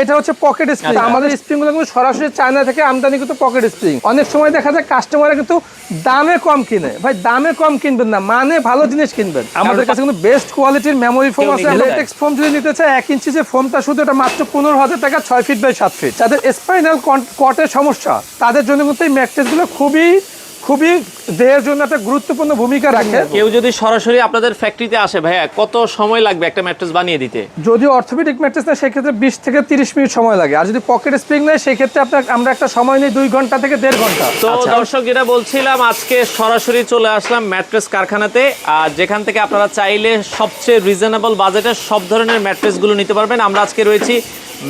এটা হচ্ছে pocket spring আচ্ছা। আমাদের স্প্রিংগুলো কিন্তু সরাসরি চায়না থেকে আমদানি কিন্তু পকেট স্প্রিং অনেক সময় দেখা যায় কাস্টমাররা কিন্তু দামে কম কিনে। ভাই দামে কম কিনবেন না মানে ভালো জিনিস কিনবেন। আমাদের কাছে কিন্তু বেস্ট কোয়ালিটির মেমোরি ফোম আছে। লেটেক্স ফোম যদি নিতে চায় এক ইঞ্চি যে ফোমটা শুধু এটা মাত্র পনেরো হাজার টাকা ছয় ফিট বাই সাত ফিট যাদের স্পাইনাল কটের সমস্যা তাদের জন্য কিন্তু এই ম্যাট্রেসগুলো খুবই খুবই দেহের জন্য একটা গুরুত্বপূর্ণ ভূমিকা রাখে। কেউ যদি সরাসরি আপনাদের ফ্যাক্টরিতে আসে ভাইয়া কত সময় লাগবে একটা ম্যাট্রেস বানিয়ে দিতে? যদি অর্থোপেডিক ম্যাট্রেস নেয় সেক্ষেত্রে বিশ থেকে তিরিশ মিনিট সময় লাগে। আর যদি পকেট স্প্রিং নেয় সেক্ষেত্রে আপনার আমরা একটা সময় নিই দুই ঘণ্টা থেকে দেড় ঘণ্টা। তো আচ্ছা। দর্শক যেটা বলছিলাম আজকে সরাসরি চলে আসলাম ম্যাট্রেস কারখানাতে। আর যেখান থেকে আপনারা চাইলে সবচেয়ে রিজনেবল বাজেটে সব ধরনের ম্যাট্রেসগুলো নিতে পারবেন। আমরা আজকে রয়েছি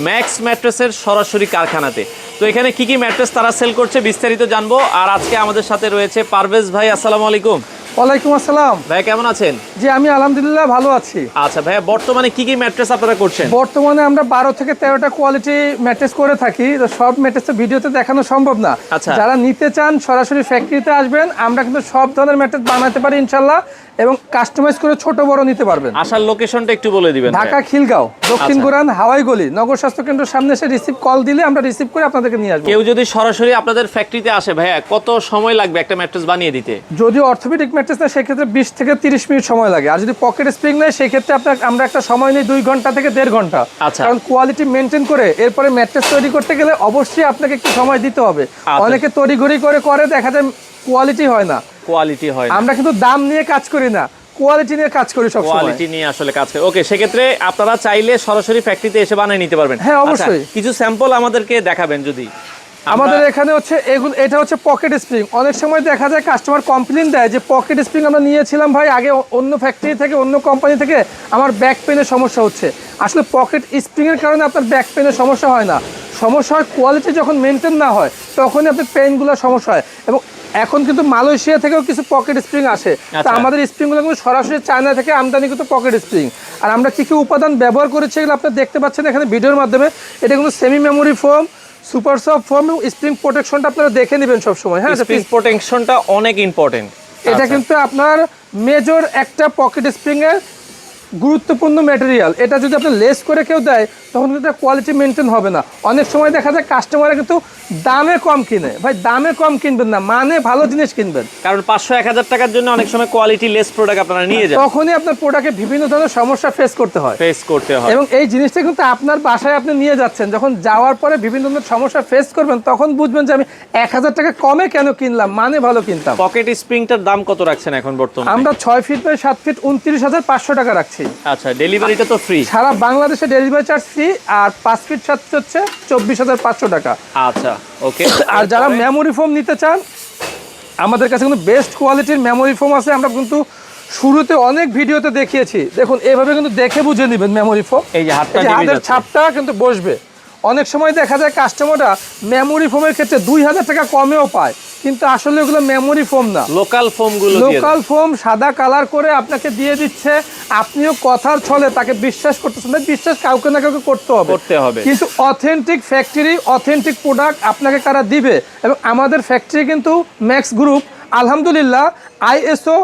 ম্যাক্স ম্যাট্রেসের সরাসরি কারখানাতে। তো এখানে কি কি ম্যাট্রেস তারা সেল করছে বিস্তারিত জানব। আর আজকে আমাদের সাথে রয়েছে পারভেজ ভাই আসসালামু আলাইকুম। ওয়ালাইকুম আসসালাম। ভাই কেমন আছেন? জি আমি আলহামদুলিল্লাহ ভালো আছি। আচ্ছা ভাইয়া বর্তমানে কি কি ম্যাট্রেস আপনারা করছেন? বর্তমানে আমরা বারো থেকে তেরোটা কোয়ালিটি ম্যাট্রেস করে থাকি। তো সব ম্যাট্রেস ভিডিওতে দেখানো সম্ভব না। আচ্ছা। যারা নিতে চান সরাসরি ফ্যাক্টরিতে আসবেন। আমরা কিন্তু সব ধরনের ম্যাট্রেস বানাতে পারি ইনশাল্লাহ। এবং কাস্টমাইজ করে ছোট বড় নিতে পারবেন। আসার লোকেশনটা একটু বলে দিবেন ঢাকা খিলগাঁও দক্ষিণ আচ্ছা। গোরান হাওয়াই গলি নগর স্বাস্থ্য কেন্দ্রের সামনে এসে রিসিভ কল দিলে আমরা রিসিভ করে আপনাদেরকে নিয়ে আসব। কেউ যদি সরাসরি আপনাদের ফ্যাক্টরিতে আসে ভাইয়া কত সময় লাগবে একটা ম্যাট্রেস বানিয়ে দিতে? যদি অর্থোপেডিক ম্যাট্রেস নেয় সেক্ষেত্রে বিশ থেকে তিরিশ মিনিট সময় লাগে। আর যদি পকেট স্প্রিং নেয় সেক্ষেত্রে আপনার আমরা একটা সময় নিই দুই ঘণ্টা থেকে দেড় ঘণ্টা। আচ্ছা। কারণ কোয়ালিটি মেনটেন করে এরপরে ম্যাট্রেস তৈরি করতে গেলে অবশ্যই আপনাকে একটু সময় দিতে হবে। আচ্ছা। অনেকে তড়িঘড়ি করে করে দেখা যায় কোয়ালিটি হয় না। কোয়ালিটি হয় আমরা কিন্তু দাম নিয়ে কাজ করি না কোয়ালিটি নিয়ে কাজ করি সব কোয়ালিটি নিয়ে আসলে কাজ করে। ওকে সেক্ষেত্রে আপনারা চাইলে সরাসরি ফ্যাক্টরিতে এসে বানিয়ে নিতে পারবেন। হ্যাঁ, অবশ্যই। আচ্ছা, কিছু স্যাম্পল আমাদেরকে দেখাবেন যদি। আমাদের এখানে হচ্ছে এগুলো এটা হচ্ছে পকেট স্প্রিং অনেক সময় দেখা যায় কাস্টমার কমপ্লেন দেয় যে পকেট স্প্রিং আমরা নিয়েছিলাম ভাই আগে অন্য ফ্যাক্টরি থেকে অন্য কোম্পানি থেকে আমার ব্যাক পেনের সমস্যা হচ্ছে। আসলে পকেট স্প্রিং এর কারণে আপনার ব্যাক পেনের সমস্যা হয় না। সমস্যা হয় কোয়ালিটি যখন মেনটেন না হয় তখনই আপনার পেনগুলোর সমস্যা হয়। এবং এখন কিন্তু মালয়েশিয়া থেকেও কিছু পকেট স্প্রিং আসে। তা আচ্ছা। আমাদের স্প্রিংগুলো কিন্তু সরাসরি চায়না থেকে আমদানি কিন্তু পকেট স্প্রিং আর আমরা কী কী উপাদান ব্যবহার করেছি এগুলো আপনারা দেখতে পাচ্ছেন এখানে ভিডিওর মাধ্যমে। এটা কিন্তু semi memory foam super soft foam এবং স্প্রিং প্রোটেকশনটা আপনারা দেখে নেবেন সবসময়। হ্যাঁ স্প্রিং প্রোটেকশনটা অনেক ইম্পর্টেন্ট এটা কিন্তু আপনার মেজর একটা পকেট স্প্রিং এর গুরুত্বপূর্ণ ম্যাটেরিয়াল এটা যদি আপনি লেস করে কেউ দেয় তখন কিন্তু কোয়ালিটি মেনটেন হবে না। অনেক সময় দেখা যায় কাস্টমাররা কিন্তু দামে কম কিনে। ভাই দামে কম কিনবেন না মানে ভালো জিনিস কিনবেন। কারণ পাঁচশো এক হাজার টাকার জন্য অনেক সময় কোয়ালিটি লেস প্রোডাক্ট আপনারা নিয়ে যান। তখনই আপনার প্রোডাক্টে বিভিন্ন ধরনের সমস্যা ফেস করতে হয়। ফেস করতে হয়। এবং এই জিনিসটা কিন্তু আপনার বাসায় আপনি নিয়ে যাচ্ছেন। যখন যাওয়ার পরে বিভিন্ন ধরনের সমস্যা ফেস করবেন তখন বুঝবেন যে আমি এক হাজার টাকা কমে কেন কিনলাম মানে ভালো কিনতাম। পকেট স্প্রিংটার দাম কত রাখছেন এখন বর্তমানে? আমরা ছয় ফিট বাই সাত ফিট উনত্রিশ হাজার পাঁচশো টাকা রাখছি। আচ্ছা ডেলিভারিটা তো ফ্রি সারা বাংলাদেশে ডেলিভারি চার্জ ফ্রি আর পাঁচ ফিট সাত হচ্ছে চব্বিশ হাজার পাঁচশো টাকা। আচ্ছা ওকে আর যারা মেমোরি ফোম নিতে চান আমাদের কাছে কিন্তু বেস্ট কোয়ালিটির মেমোরি ফোম আছে। আমরা কিন্তু শুরুতে অনেক ভিডিওতে দেখিয়েছি। দেখুন এভাবে কিন্তু দেখে বুঝে নেবেন মেমোরি ফোম এই যে হাতের ছাপটা কিন্তু বসবে। অনেক সময় দেখা যায় কাস্টমাররা মেমোরি ফোমের ক্ষেত্রে দুই হাজার টাকা কমেও পায়। কিন্তু আসলে ওগুলো মেমোরি ফোম না। লোকাল ফোমগুলো লোকাল ফোম সাদা কালার করে আপনাকে দিয়ে দিচ্ছে। আপনিও কথার ছলে তাকে বিশ্বাস করতেছেন বিশ্বাস কাউকে না কাউকে করতে হবে। করতে হবে। কিন্তু অথেন্টিক ফ্যাক্টরি অথেন্টিক প্রোডাক্ট আপনাকে কারা দিবে? এবং আমাদের ফ্যাক্টরি কিন্তু ম্যাক্স গ্রুপ আলহামদুলিল্লাহ আইএসও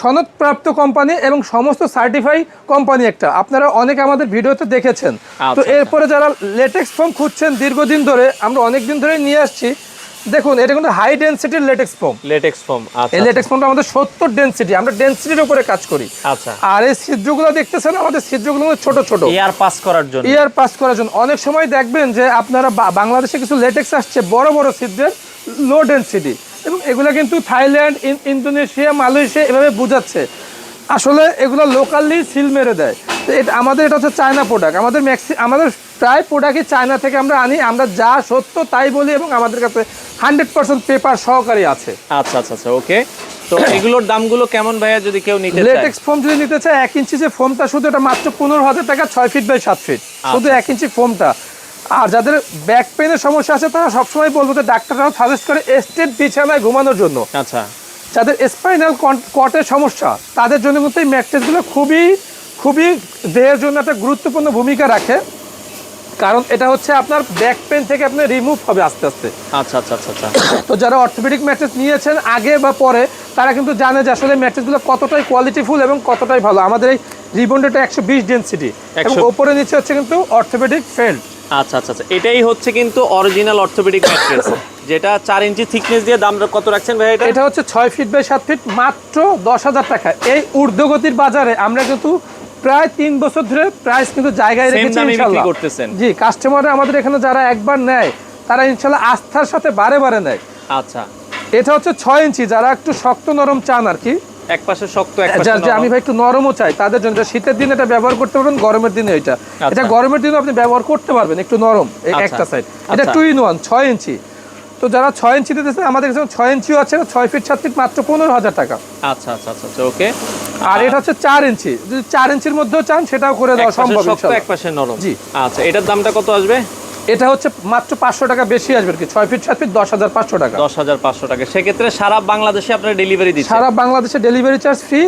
সনদপ্রাপ্ত কোম্পানি এবং সমস্ত সার্টিফাই কোম্পানি একটা। আপনারা অনেক আমাদের ভিডিওতে দেখেছেন। আচ্ছা, তো আচ্ছা। এরপরে যারা লেটেক্স ফোম খুঁজছেন দীর্ঘদিন ধরে আমরা অনেক দিন ধরে নিয়ে আসছি। দেখুন এটা কিন্তু হাই ডেন্সিটির লেটেক্স ফোম লেটেক্স ফোম আচ্ছা এই লেটেক্স ফোনটা আমাদের সত্তর ডেন্সিটি আমরা ডেন্সিটির উপরে কাজ করি। আচ্ছা। আর এই ছিদ্রগুলো দেখতেছেন আমাদের ছিদ্রগুলো ছোট ছোট। এয়ার পাস করার জন্য। ইয়ার পাস করার জন্য। অনেক সময় দেখবেন যে আপনারা বাংলাদেশে কিছু লেটেক্স আসছে বড় বড় ছিদ্রের লো ডেন্সিটি এবং এগুলো কিন্তু থাইল্যান্ড ইন্দোনেশিয়া মালয়েশিয়া এভাবে বুঝাচ্ছে। আসলে এগুলো লোকালি সিল মেরে দেয়। এটা আমাদের এটা হচ্ছে চায়না প্রোডাক্ট আমাদের ম্যাক্সি আমাদের প্রায় প্রোডাক্টই চায়না থেকে আমরা আনি আমরা যা সত্য তাই বলি এবং আমাদের কাছে হান্ড্রেড পার্সেন্ট পেপার সহকারী আছে। আচ্ছা আচ্ছা আচ্ছা ওকে তো এগুলোর দামগুলো কেমন ভাইয়া যদি কেউ নিতে চায়? লেটেক্স ফোম যদি নিতে চায় এক ইঞ্চি যে ফোমটা শুধু এটা মাত্র পনেরো হাজার টাকা ছয় ফিট বাই সাত ফিট শুধু এক ইঞ্চি ফোমটা আর যাদের ব্যাক পেনের সমস্যা আছে তারা সবসময় বলব যে ডাক্তাররাও সাজেস্ট করে এস্টেট বিছানায় ঘুমানোর জন্য। আচ্ছা। যাদের স্পাইনাল কটের সমস্যা তাদের জন্য কিন্তু এই ম্যাট্রেসগুলো খুবই খুবই দেহের জন্য একটা গুরুত্বপূর্ণ ভূমিকা রাখে। কারণ এটা হচ্ছে আপনার ব্যাক পেন থেকে আপনার রিমুভ হবে আস্তে আস্তে। আচ্ছা আচ্ছা আচ্ছা আচ্ছা। তো যারা অর্থোপেডিক ম্যাট্রেস নিয়েছেন আগে বা পরে তারা কিন্তু জানে যে আসলে ম্যাট্রেসগুলো কতটাই কোয়ালিটিফুল এবং কতটাই ভালো। আমাদের এই রিবন্ডেটা একশো বিশ ডেন্সিটি এবং 100 ওপরে নিচে হচ্ছে কিন্তু অর্থোপেডিক ফেল্ট আচ্ছা আচ্ছা আচ্ছা। এটাই হচ্ছে কিন্তু অরিজিনাল অর্থোপেডিক ম্যাট্রেস যেটা চার ইঞ্চি থিকনেস দিয়ে দাম কত রাখছেন ভাই এটা? এটা হচ্ছে ছয় ফিট বাই সাত ফিট মাত্র দশ হাজার টাকা। এই ঊর্ধ্বগতির বাজারে আমরা কিন্তু প্রায় তিন বছর ধরে প্রাইস কিন্তু জায়গায় রেখেছি ইনশাল্লাহ করতেছেন। জি কাস্টমার আমাদের এখানে যারা একবার নেয় তারা ইনশাল্লাহ আস্থার সাথে বারে বারে নেয় আচ্ছা এটা হচ্ছে ছয় ইঞ্চি যারা একটু শক্ত নরম চান আর কি এক পাশে শক্ত এক পাশে যে আমি ভাই একটু নরমও চাই তাদের জন্য শীতের দিনে এটা ব্যবহার করতে পারবেন গরমের দিনে এটা। এটা গরমের দিনে আপনি ব্যবহার করতে পারবেন একটু নরম। একটা সাইড এটা। টু ইন ওয়ান ছয় ইঞ্চি তো যারা ছয় ইঞ্চি দিতেছে আমাদের কাছে ছয় ইঞ্চিও আছে ছয় ফিট সাত ফিট মাত্র পনেরো হাজার টাকা। আচ্ছা আচ্ছা আচ্ছা আচ্ছা ওকে। আর এটা হচ্ছে চার ইঞ্চি। যদি চার ইঞ্চির মধ্যেও চান সেটাও করে দেওয়া সম্ভব এক পাশে নরম। জি। আচ্ছা এটার দামটা কত আসবে? এটা হচ্ছে মাত্র পাঁচশো টাকা বেশি আসবে কি। ছয় ফিট সাত ফিট দশ হাজার পাঁচশো টাকা। দশ হাজার পাঁচশো টাকা। সেক্ষেত্রে সারা বাংলাদেশে আপনার ডেলিভারি দিচ্ছেন। সারা বাংলাদেশে ডেলিভারি চার্জ ফ্রি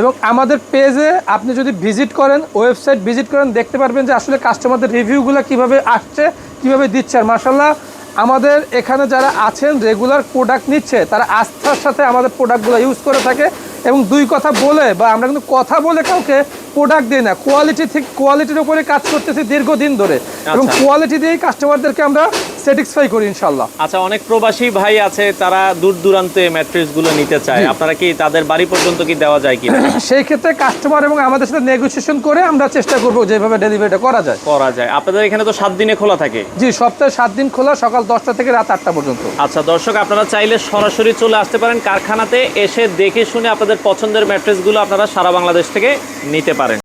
এবং আমাদের পেজে আপনি যদি ভিজিট করেন ওয়েবসাইট ভিজিট করেন দেখতে পারবেন যে আসলে কাস্টমারদের রিভিউগুলো কীভাবে আসছে কীভাবে দিচ্ছে। আর মাসাল্লাহ আমাদের এখানে যারা আছেন রেগুলার প্রোডাক্ট নিচ্ছে তারা আস্থার সাথে আমাদের প্রোডাক্টগুলো ইউজ করে থাকে এবং দুই কথা বলে বা আমরা কিন্তু কথা বলে কাউকে প্রোডাক্ট দিই না কোয়ালিটি থেকে কোয়ালিটির উপরে কাজ করতেছি দীর্ঘদিন ধরে এবং আচ্ছা। কোয়ালিটি দিয়েই কাস্টমারদেরকে আমরা স্যাটিসফাই করি ইনশাল্লাহ আচ্ছা অনেক প্রবাসী ভাই আছে তারা দূর দূরান্তে ম্যাট্রেসগুলো নিতে চায়। আপনারা কি তাদের বাড়ি পর্যন্ত কি দেওয়া যায় কি সেই ক্ষেত্রে কাস্টমার এবং আমাদের সাথে নেগোসিয়েশন করে আমরা চেষ্টা করব যেভাবে ডেলিভারিটা করা যায়। করা যায়। আপনাদের এখানে তো সাত দিনে খোলা থাকে। জি সপ্তাহে সাত দিন খোলা সকাল দশটা থেকে রাত আটটা পর্যন্ত। আচ্ছা দর্শক আপনারা চাইলে সরাসরি চলে আসতে পারেন কারখানাতে এসে দেখে শুনে আপনাদের পছন্দের ম্যাট্রেসগুলো আপনারা সারা বাংলাদেশ থেকে নিতে পারেন।